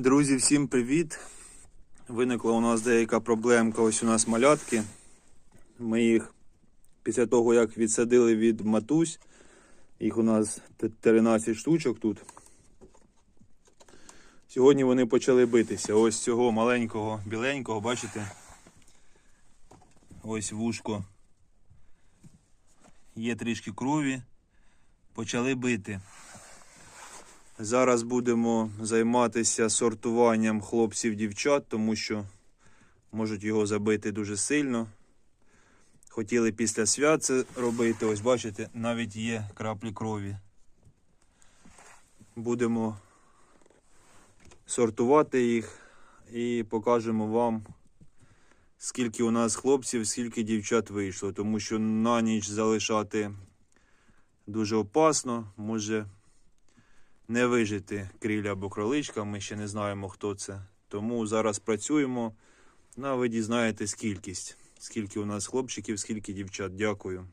Друзі, всім привіт! Виникла у нас деяка проблемка. Ось у нас малятки. Ми їх після того, як відсадили від матусь, їх у нас 13 штучок тут. Сьогодні вони почали битися. Ось цього маленького, біленького, бачите? Ось вушко. Є трішки крові. Почали бити. Зараз будемо займатися сортуванням хлопців-дівчат, тому що можуть його забити дуже сильно. Хотіли після свят це робити. Ось бачите, навіть є краплі крові. Будемо сортувати їх і покажемо вам, скільки у нас хлопців, скільки дівчат вийшло, тому що на ніч залишати дуже опасно, може не вижити кріля або кроличка, ми ще не знаємо, хто це. Тому зараз працюємо. Ну, а ви дізнаєтесь кількість. Скільки у нас хлопчиків, скільки дівчат. Дякую.